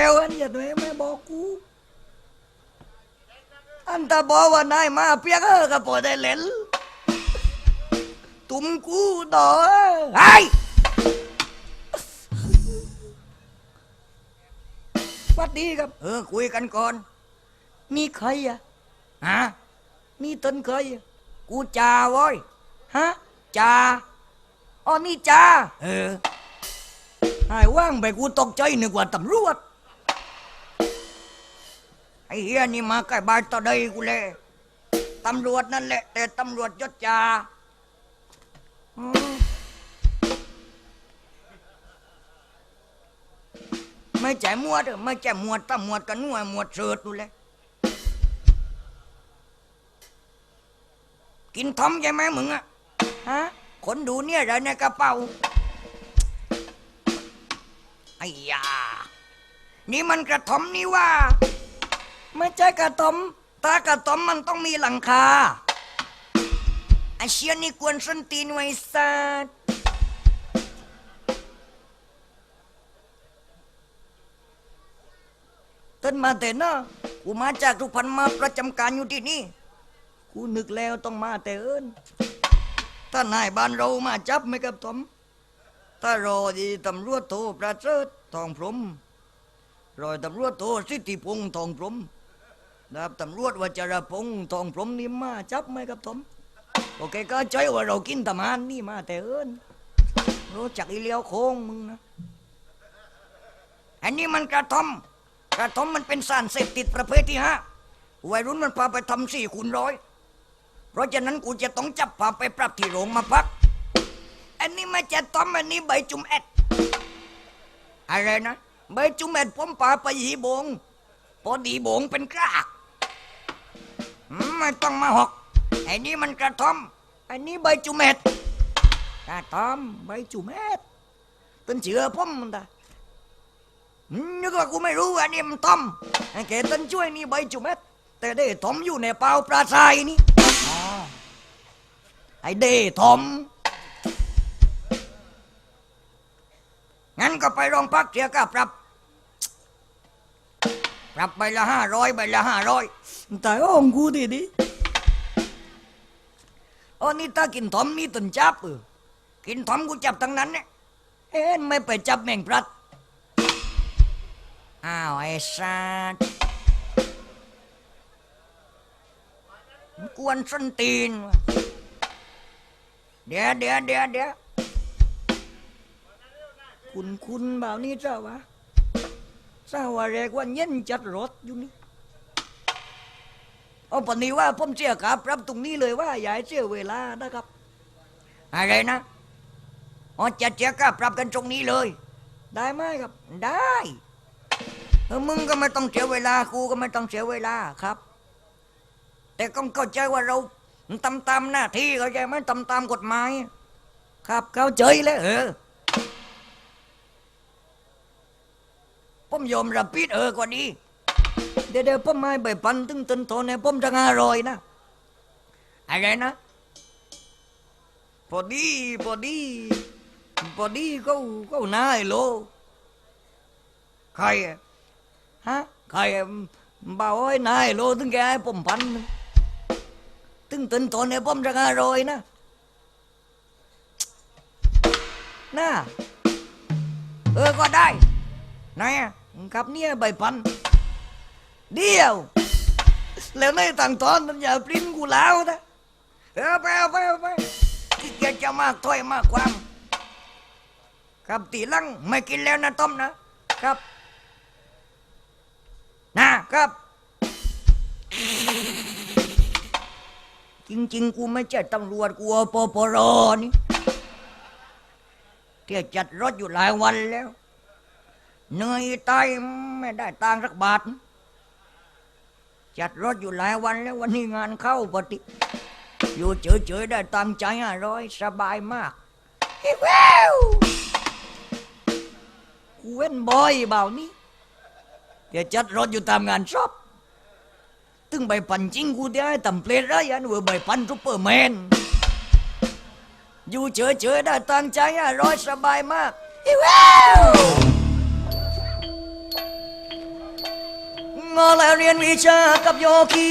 ไอ้ปูนแก้วอันอย่าตัวไม่บอกกูอันตาบอกว่านายมาเปียกเออก็พอได้เล่นตุ้มกูดอไอ้สวัสดีครับ เออคุยกันก่อน มีใครอะฮะมีต้นเคยอะกูจ่าว้ยฮะจ่าอ๋อนี่จ่าเออไอ้ว่างไปกูตกใจนึกว่าตำรวจ ไอ้เฮียนี่มาใกล้บ้านต่อใดกูเลยตำรวจนั่นแหละ แต่ตำรวจยศจ่าอืมไม่ใจหมวดเออไม่ใจหมวดตำหมวดกันหน่วยหมวดเสิร์ตดูเลย กินทอมใช่ไหมมึงอะฮะคนดูเนี่ยอะไรในกระเป๋าไอ้ยา นี่มันกระถมนี่ว่า กระถมถ้ากระถมมันต้องมีหลังคาไอเชียนี่กวนส้นตีนไว้สัตว์ต้นมาแต่นะกูมาจากทุกพันมาประจำการอยู่ที่นี่กูนึกแล้วต้องมาแต่เอิญถ้านายบ้านเรามาจับไหมครับทอมถ้ารอดีตำรวจโทประเสริฐทองพรมรอยตำรวจโทสิทธิพงษ์ทองพร หมดาบตำรวจวัชรพงษ์ทองพรหมนี่มาจับไหมครับทอมโอเคก็ใจว่าเรากินตำมานนี่มาแต่เอิญรู้จักอีเลียวโค้งมึงนะอันนี้มันกระทอมกระทอมมันเป็นสารเสพติดประเภทที่ห้าวัยรุ่นมันพาไปทำสี่คูณร้อยเพราะฉะนั้นกูจะต้องจับพาไปปรับที่โรงมาพัก อันนี้ไม่จะต้อมอันนี้ใบจุ่มแอดอะไรนะใบจุ่มแอดผมพาไปหีบงพอดีบงเป็นกราก ไม่ต้องมาหอกไอ้นี่มันกระท่อมอันนี้ใบจุ่มแอดกระท่อมใบจุ่มแอดต้นเชื่อผมมันตานึกว่ากูไม่รู้อันนี้มันต้อมไอ้แกต้นช่วยนี่ใบจุ่มแอดแต่ได้ถมอยู่ในเปล่าปลาทรายนี่อ๋อไอ้เด้ถมงั้นก็ไปโรงพักเสียค่าปรับ ปรับใบละห้าร้อยใบละห้าร้อยแต่โอ้งกูดีดิโอ้นี่ถ้ากินถมนี่ตุนจับเออกินถมกูจับทั้งนั้นเนี่ยเอ็นไม่ไปจับแมงพลัดอ้าวไอ้สัตว์กวนส้นตีน เดี๋ยวเดี๋ยวเดี๋ยวเดี๋ยวคุณคุณบ่านี่เจ้าวะ ทราว่าเรกว่าเย็นจัดรถอยู่นี่เอาปนี้ว่าผมเสียครับรับตรงนี้เลยว่าอย่าให้เสียเวลานะครับ อะไรนะอ๋อจะเสียค่าปรับกันตรงนี้เลย ได้ไหมครับ ได้เออมึงก็ไม่ต้องเสียเวลากูก็ไม่ต้องเสียเวลาครับ แต่ต้องเข้าใจว่าเราทำตามหน้าที่เข้าใจไหมทำตามกฎหมาย ครับเข้าใจแล้วเออ ผมยอมรับผิดเออกว่านี้ เดี๋ยวเดี๋ยวผมไม่ใบปันถึงต้นโทนเนี่ยผมจะอร่อยนะ อะไรนะ พอดีพอดีพอดีเขาเขานายโลใครอะฮะใครอะบ่าวไอ้นายโลถึงแกให้ผมพันหนึ่งถึงต้นโทนเนี่ยผมจะอร่อยนะน่าเออก็ได้ไหนอะ ครับเนี่ยใบพัน เดียว แล้วในต่างตอนมันอย่าปริ้นกูแล้วนะเออไปเอาไปเอาไปที่เกียจะมากถ้อยมากความ ครับตีลังไม่กินแล้วนะต้มนะ ครับ นะครับ จริง ๆ กูไม่ใช่ตำรวจกูอปปรนี่เที่ยจัดรถอยู่หลายวันแล้ว เหนื่อยตายไม่ได้ตังค์สักบาท จัดรถอยู่หลายวันแล้ววันนี้งานเข้าปฏิอยู่เฉยๆได้ตังใจห้าร้อยสบายมากเฮ้ยแววกูเว้นบอยเบานี้เดี๋ยวจัดรถอยู่ตามงานชอบตึงใบปันจริงกูได้ตำเพลทไรอันเวอร์ใบปันซุปเปอร์แมนอยู่เฉยๆได้ตังใจห้าร้อยสบายมากเฮ้ย มาแล้วเรียนวิชากับโยคี